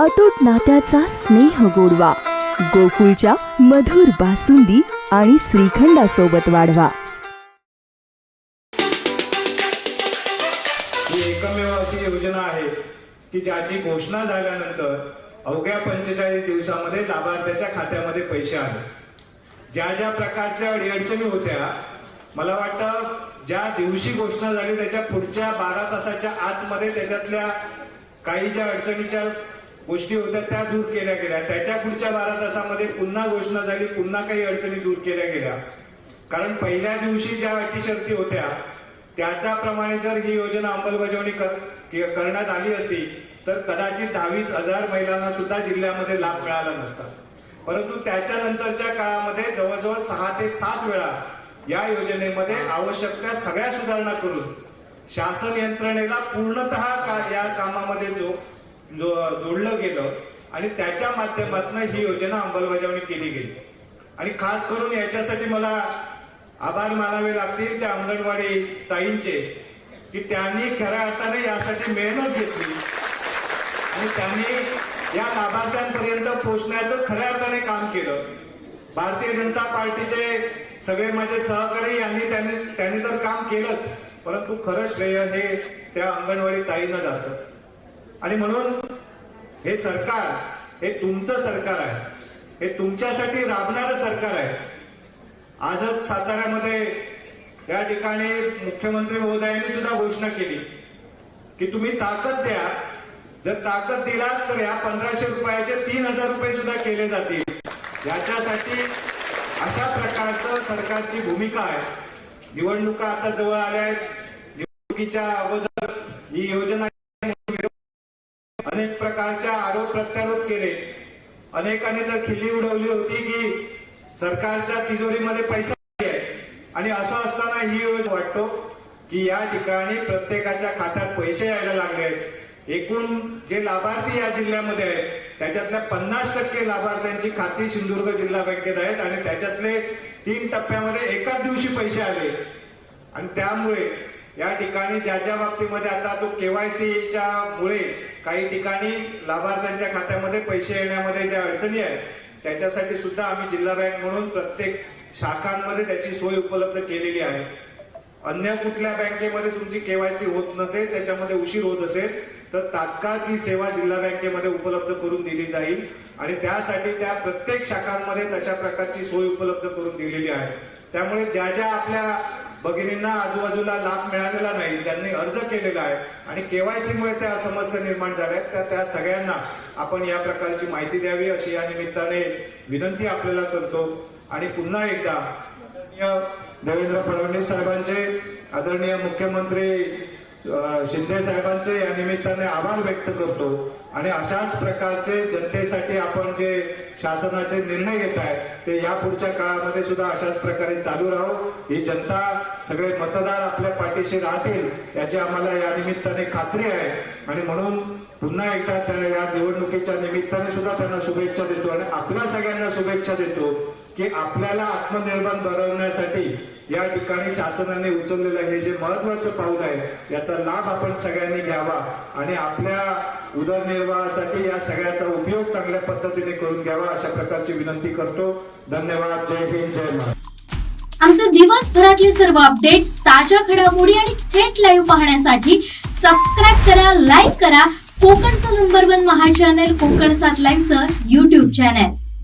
अतूट नात्याचा स्नेह गोडवा. गोकुळच्या मधुर बासुंदी आणि श्रीखंडासोबत वाढवा. ही एकमेव अशी योजना आहे की ज्याची घोषणा झाल्यानंतर अवघ्या पंचेचाळीस दिवसामध्ये लाभार्थ्याच्या खात्यामध्ये पैसे आले ज्या ज्या प्रकारच्या अडीअडचणी होत्या मला वाटतं ज्या दिवशी घोषणा झाली त्याच्या पुढच्या बारा तासाच्या आतमध्ये त्याच्यातल्या काही ज्या अडचणीच्या गोष्टी होत्या त्या दूर केल्या गेल्या. त्याच्या पुढच्या बारा तासामध्ये पुन्हा घोषणा झाली पुन्हा काही अडचणी दूर केल्या गेल्या. कारण पहिल्या दिवशी ज्या अटी शर्ती होत्या त्याच्याप्रमाणे जर ही योजना अंमलबजावणी कर- करण्यात आली असती तर कदाचित दहावीस हजार महिलांना सुद्धा जिल्ह्यामध्ये लाभ मिळाला नसता. परंतु त्याच्यानंतरच्या काळामध्ये जवळजवळ सहा ते सात वेळा या योजनेमध्ये आवश्यक त्या सगळ्या सुधारणा करून शासन यंत्रणेला पूर्णतः का- या कामामध्ये जो- जोडलं गेलं आणि त्याच्या माध्यमातून ही योजना अंमलबजावणी केली गेली. आणि खास करून याच्यासाठी मला आभार मानावे लागतील त्या अंगणवाडी ताईंचे की त्यांनी खऱ्या अर्थाने यासाठी मेहनत घेतली. आणि त्यांनी या लाभार्थ्यांपर्यंत पोहोचण्याचं खऱ्या अर्थाने काम केलं. भारतीय जनता पार्टीचे सगळे माझे सहकारी यांनी त्यांनी त्यांनी तर काम केलंच परंतु खरं श्रेय हे त्या अंगणवाडी ताईंना जातं. आणि म्हणून हे सरकार हे तुमचं सरकार आहे. हे तुमच्यासाठी राबणारं सरकार आहे. आजच साताऱ्यामध्ये या ठिकाणी मुख्यमंत्री महोदयांनी सुद्धा घोषणा केली की तुम्ही ताकद द्या. जर ताकद दिलात तर या पंधराशे रुपयाचे तीन हजार रुपये सुद्धा केले जातील. याच्यासाठी अशा प्रकारचं सरकारची भूमिका आहे. निवडणुका आता जवळ आल्या आहेत. निवडणुकीच्या अगोदर ही योजना सरकारच्या आरोप प्रत्यारोप केले. अनेकांनी तर खिल्ली उडवली होती की सरकारच्या तिजोरीमध्ये पैसा आहे. आणि असं असताना ही योजना वाटतो की या ठिकाणी प्रत्येकाच्या खात्यात पैसे यायला लागले एकूण जे लाभार्थी या जिल्ह्यामध्ये आहेत त्याच्यातल्या पन्नास टक्के लाभार्थ्यांची खाती सिंधुदुर्ग जिल्हा बँकेत आहेत आणि त्याच्यातले तीन टप्प्यामध्ये एकाच दिवशी पैसे आले. आणि त्यामुळे या ठिकाणी ज्या ज्या बाबतीमध्ये आता तो केवायसीच्या मुळे काही ठिकाणी लाभार्थ्यांच्या खात्यामध्ये पैसे येण्यामध्ये ज्या अडचणी आहेत त्याच्यासाठी सुद्धा आम्ही जिल्हा बँक म्हणून प्रत्येक शाखांमध्ये त्याची सोय उपलब्ध केलेली आहे. अन्य कुठल्या बँकेमध्ये तुमची केवायसी होत नसेल त्याच्यामध्ये उशीर होत असेल तर तात्काळ ती सेवा जिल्हा बँकेमध्ये उपलब्ध करून दिली जाईल. आणि त्यासाठी त्या प्रत्येक शाखांमध्ये तशा प्रकारची सोय उपलब्ध करून दिलेली आहे. त्यामुळे ज्या ज्या आपल्या भगिनींना आजूबाजूला लाभ मिळालेला नाही. त्यांनी अर्ज केलेला आहे. आणि केवायसी मुळे त्या समस्या निर्माण झाल्या आहेत. तर त्या सगळ्यांना आपण या प्रकारची माहिती द्यावी अशी या निमित्ताने विनंती आपल्याला करतो. आणि पुन्हा एकदा देवेंद्र फडणवीस साहेबांचे आदरणीय मुख्यमंत्री शिंदे साहेबांचे या निमित्ताने आभार व्यक्त करतो. आणि अशाच प्रकारचे जनतेसाठी आपण जे शासनाचे निर्णय घेत आहे ते या पुढच्या काळामध्ये सुद्धा अशाच प्रकारे चालू राहो. ही जनता सगळे मतदार आपल्या पाठीशी राहतील याची आम्हाला या निमित्ताने खात्री आहे. आणि म्हणून पुन्हा एकदा त्यांना या निवडणुकीच्या निमित्ताने सुद्धा त्यांना शुभेच्छा देतो आणि आपल्या सगळ्यांना शुभेच्छा देतो की आपल्याला आत्मनिर्भर बनवण्यासाठी या ठिकाणी शासनाने उचललेलं हे जे महत्वाचं पाऊल आहे याचा लाभ आपण सगळ्यांनी घ्यावा आणि आपल्या उदरनिर्वाहासाठी या सगळ्याचा उपयोग चांगल्या पद्धतीने करून घ्यावा अशा प्रकारची विनंती करतो. धन्यवाद. जय हिंद जय महाराष्ट्र. आमचे दिवसभरातले सर्व अपडेट्स ताज्या घडामोडी आणि थेट लाईव्ह पाहण्यासाठी सबस्क्राईब करा लाईक करा. कोकणचं नंबर वन महा चॅनल कोकण सात लाईनचं युट्यूब चॅनल